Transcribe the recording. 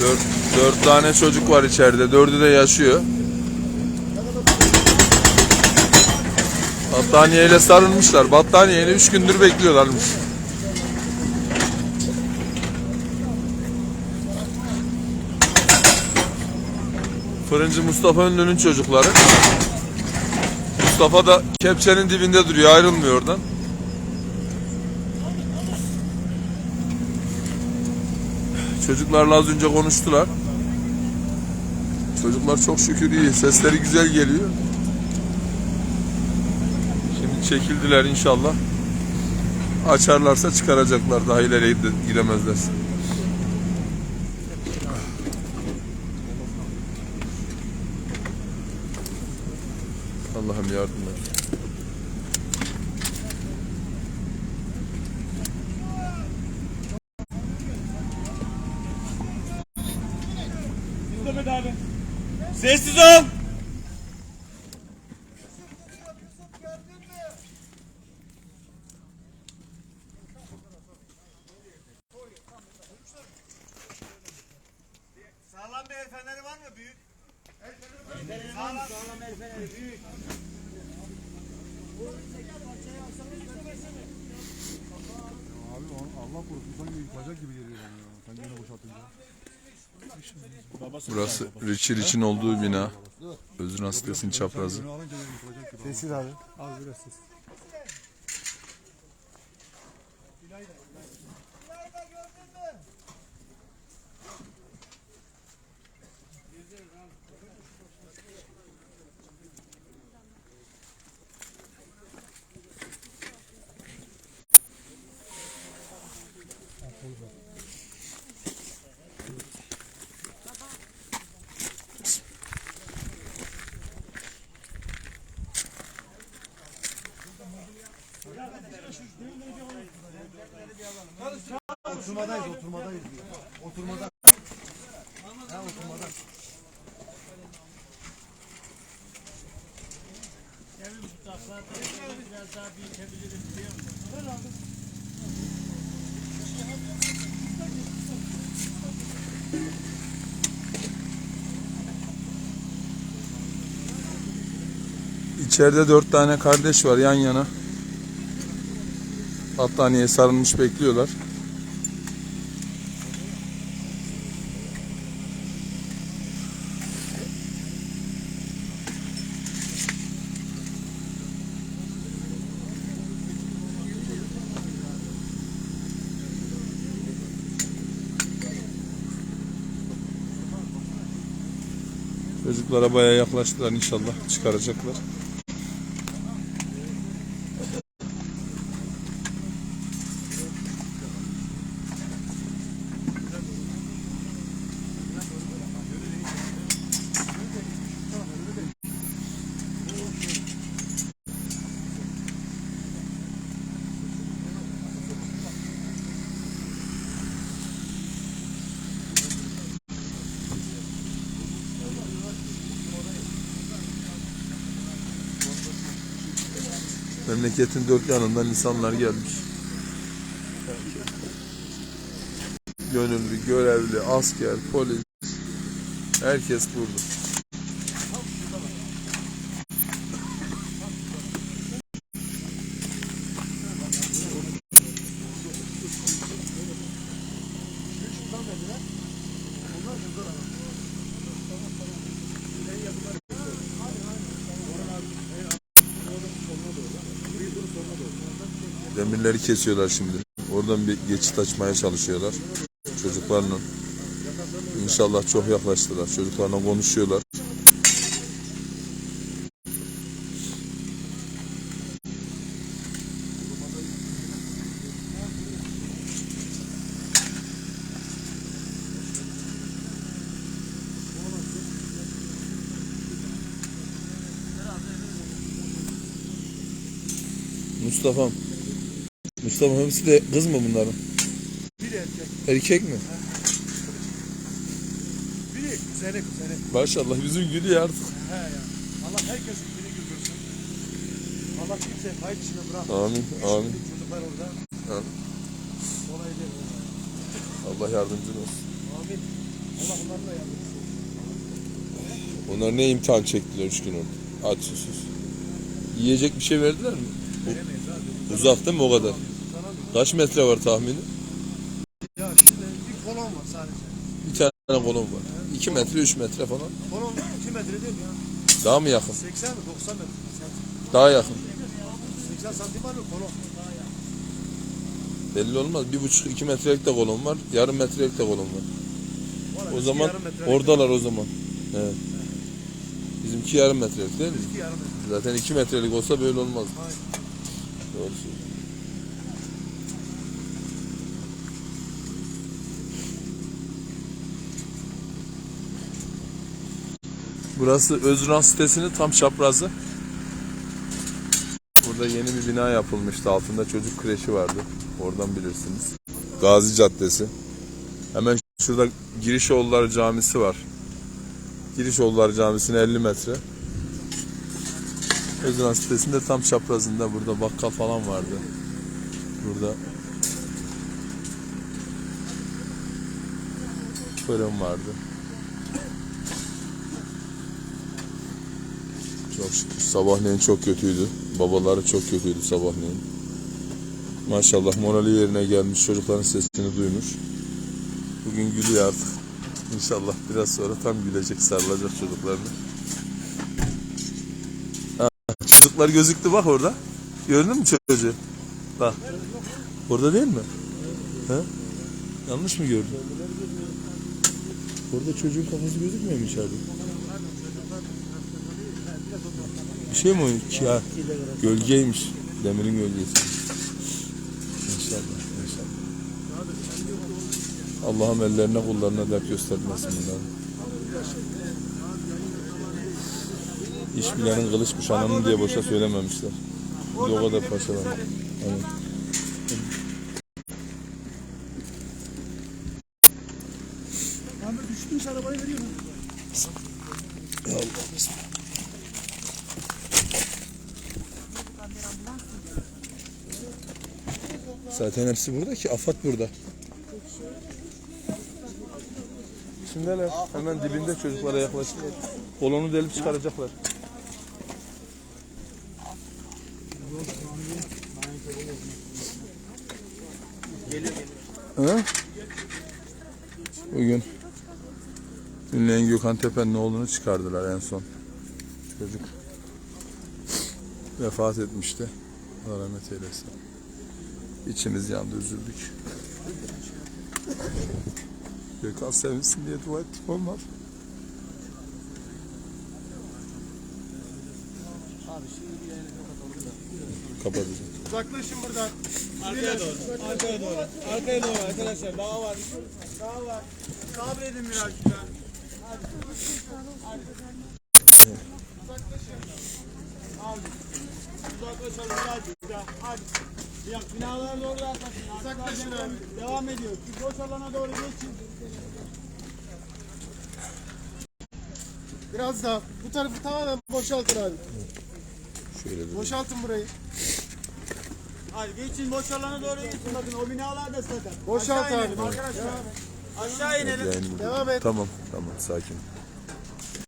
Dört, dört tane çocuk var içeride. Dördü de yaşıyor. Battaniyeyle sarılmışlar. Battaniyeyle üç gündür bekliyorlarmış. Fırıncı Mustafa Ünlü'nün çocukları. Mustafa da kepçenin dibinde duruyor. Ayrılmıyor oradan. Çocuklarla az önce konuştular. Çocuklar çok şükür iyi. Sesleri güzel geliyor. Şimdi çekildiler inşallah. Açarlarsa çıkaracaklar. Daha ileriye de gidemezlerse. Allah'ım yardım et. Sessiz ol. Sağlam bir el feneri var mı büyük? Sağlam. Sağlam el feneri büyük. Abi Allah korusun sanki yıkılacak gibi geliyor bana ya. Sen yine boşaltınca. Burası Richard için olduğu bina. Özün sitesinin çaprazı. Alınca yine yıkılacak gibi. Sessiz abi. Az Oturmadayız, oturmadayız diyor. Oturmada. Ha oturmada. İçeride dört tane kardeş var yan yana. Battaniyeye sarılmış bekliyorlar. Çocuklara bayağı yaklaştılar inşallah çıkaracaklar. Memleketin dört yanından insanlar gelmiş. Gönüllü, görevli, asker, polis. Herkes burada. Demirleri kesiyorlar şimdi. Oradan bir geçit açmaya çalışıyorlar. Çocuklarla. İnşallah çok yaklaştılar. Çocuklarla konuşuyorlar. Mustafa'm. Mustafa hepsi de kız mı bunların? Biri erkek, Erkek mi? biri kuzeni kuzeni. Maşallah yüzün gülüyor artık. He ya. Allah herkesin günü güldürsün. Allah kimseye kayıt içine bırak. Amin, amin. Çocuklar orada. Amin. Kolay değil. Allah yardımcın olsun. Amin. Allah onların da yardımcısı olsun. Onlar ne imtihan çektiler üç gün orada. Aç susuz. Yiyecek bir şey verdiler mi? Veremeyiz abi. Uzak değil mi o kadar? Kaç metre var tahmini? Ya şimdi bir kolon var sadece. Bir tane kolon var. 2 metre 3 metre falan. Kolon 2 metre değil mi ya? Daha mı yakın? 80 mi 90 metre? Daha yakın. 80 santim var mı kolon? Belli olmaz. Bir buçuk iki metrelik de kolon var. Yarım metrelik de kolon var. Valla O zaman oradalar o zaman. Evet. Bizimki yarım metrelik değil mi? Bizimki yarım metre. Zaten iki metrelik olsa böyle olmaz. Aynen. Doğru söylüyorsun. Burası Özran sitesinin tam çaprazı. Burada yeni bir bina yapılmıştı. Altında çocuk kreşi vardı. Oradan bilirsiniz. Gazi Caddesi. Hemen şurada Girişoğulları Camisi var. Girişoğulları Camisi'ne 50 metre. Özran sitesinde tam çaprazında burada bakkal falan vardı. Burada fırın vardı. Çok şükür. Sabahleyin çok kötüydü. Babaları çok kötüydü sabahleyin. Maşallah morali yerine gelmiş. Çocukların sesini duymuş. Bugün gülüyor artık. İnşallah biraz sonra tam gülecek, sarılacak çocuklarını. Çocuklar gözüktü bak orada. Gördün mü çocuğu? Bak. Orada değil mi? He? Yanlış mı gördün? Orada çocuğun kafası gözükmüyor mu içeride? Bir şey mi o? Ya, gölgeymiş. Demirin gölgesi. İnşallah. inşallah. Allah'ım ellerine kullarına dert göstermesin bunları. İş bilenin kılıçmış ananın diye boşa söylememişler. Bir o kadar parçalanmış. Evet. Abi düştüyse arabayı veriyor mu? Ya Allah bismillah. Zaten hepsi burada ki Afat burada. Şimdiler hemen dibinde çocuklara yaklaştılar. Kolonu delip çıkaracaklar. Hı? Bugün Ünleyen Gökhan Tepe'nin oğlunu çıkardılar en son. Çocuk vefat etmişti. Allah rahmet eylesin. İçimiz yandı, üzüldük. Gökhan sevinsin diye dua ettik olmaz. Kapatacağım. Uzaklaşın buradan. Arkaya doğru. Arkaya doğru. Arkaya doğru arkadaşlar. Daha var. Daha var. Sabredin birazcık daha. Hadi. Uzaklaşalım birazcık daha. Hadi. Ya, binalara doğru yaklaşın. Uzaklaşın abi. Devam ediyor. Siz boş alana doğru geçin. Biraz daha. Bu tarafı tamamen boşaltın abi. Şöyle bir Boşaltın burayı. Hadi geçin boş alana doğru geçin. Bakın o binalar da zaten. Boşalt Aşağı abi. inelim arkadaşlar. Aşağı inelim. burada. Devam et. Tamam, tamam sakin.